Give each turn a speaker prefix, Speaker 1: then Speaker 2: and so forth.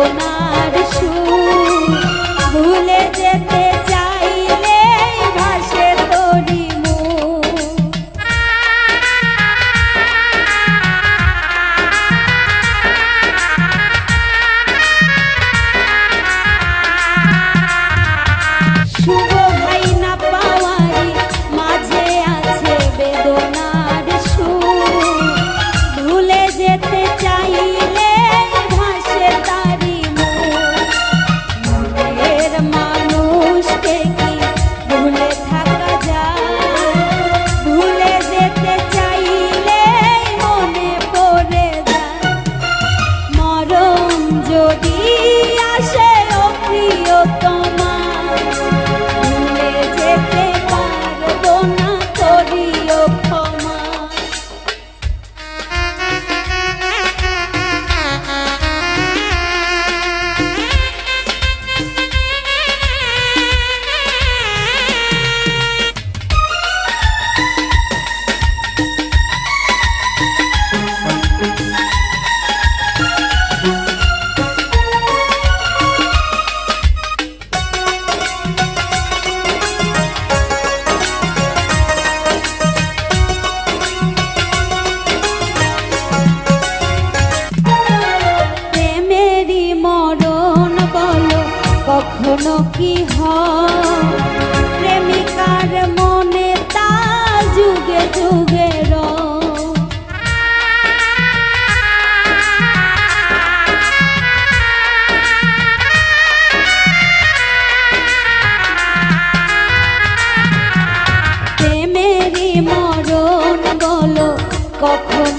Speaker 1: Una কখনো কি প্রেমিকার মনে তা যুগে যুগে প্রেমেরই মরণ বলো কখন